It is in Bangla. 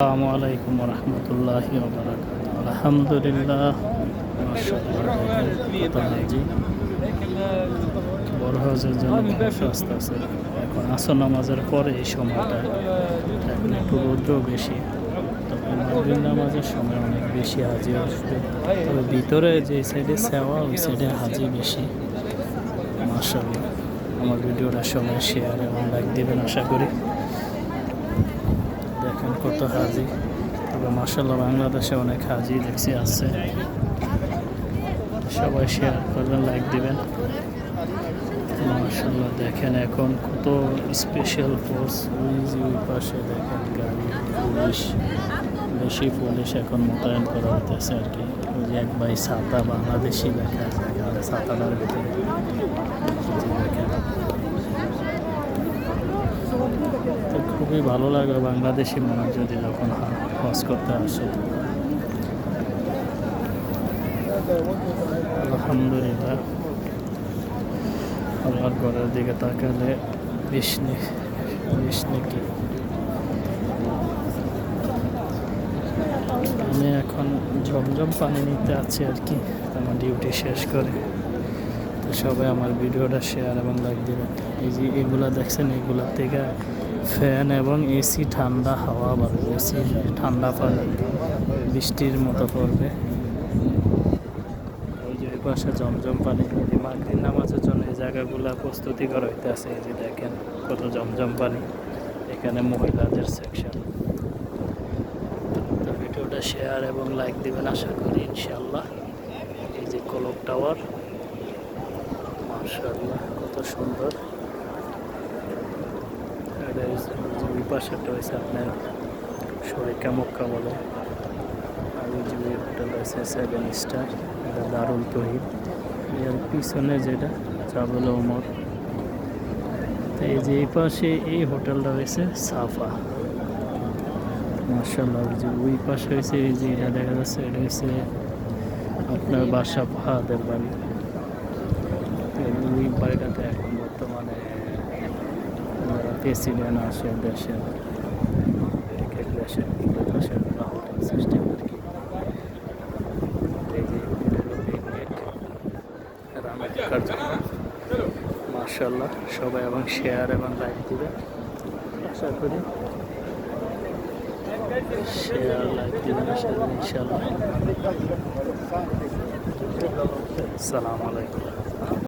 আসসালামু আলাইকুম রহমতুল্লাহ আলহামদুলিল্লাহ। বড় হজের জন্য মানুষ আছে এখন আসর নামাজের পরে এই সময়টা এখন একটু রৌদ্র বেশি। তবে মাগরিব নামাজের সময় অনেক বেশি হাজি আসবে তবে ভিতরে যে সাইডে সেওয়া, ওই সাইডে হাজি বেশি। মাশাআল্লাহ। আমার ভিডিওটা সবাই শেয়ার এবং লাইক দেবেন, আশা করি। দেখেন কত হাজি? তবে মার্শাল্লাহ বাংলাদেশে অনেক হাজি দেখছি আছে। সবাই শেয়ার করবেন লাইক দিবেন। মার্শাল্লাহ দেখেন এখন কত স্পেশাল ফোর্স ওই পাশে দেখেন গাড়ি, পুলিশ। বেশি পুলিশ এখন মোতায়েন করা হতেছে আর কি। ওই যে এক ভাই ছাতা, বাংলাদেশি দেখা যায় ছাতাটার ভিতরে। দেখেন তো খুবই ভালো লাগে বাংলাদেশি মানুষ যদি যখন হজ করতে আসে। আলহামদুলিল্লাহ আমার ঘরের দিকে তাকালে বিষ্ণু বিষ্ণু কি আমি এখন ঝমঝম পানি নিতে আছি আর কি, আমার ডিউটি শেষ করে। তো সবাই আমার ভিডিওটা শেয়ার এবং লাইক দেবেন। এই যে এগুলা দেখছেন, এগুলা থেকে ফ্যান এবং এসি, ঠান্ডা হাওয়া পাবে এসি, ঠান্ডা পানি বৃষ্টির মতো পড়বে। ওই যে ওই পাশে জমজম পানি। এই মাগরিব নামাজের জন্য এই জায়গাগুলো প্রস্তুতি করা হইতে আছে এই যে দেখেন কত জমজম পানি এখানে মহিলাদের সেকশন তো ভিডিওটা শেয়ার এবং লাইক দিবেন আশা করি ইনশাল্লাহ এই যে কলক টাওয়ার মাশাআল্লাহ, কত সুন্দর। ওই পাশেরটা হয়েছে আপনার শরিকা মক্কা বলে আর ওই যে হোটেল আছে সেভেন স্টার এটা দারুল তহিদ এর পিছনে যেটা চাবল ওমর তো এই যে এই পাশে এই হোটেলটা হয়েছে সাফা মার্শাল্লাহ যে ওই পাশে হয়েছে এই যে এটা দেখা যাচ্ছে এটা হয়েছে আপনার বাসা ফাহাদের বাড়ি ওই বাড়িটাতে এখন বর্তমানে প্রেসিডেন্ট আসে দেশের এক এক দেশের মার্শাল্লাহ সবাই এবং শেয়ার এবং লাইক দিবে আশা করি শেয়ার লাইক দিবেন ইনশাল্লাহ সালাম আলাইকুম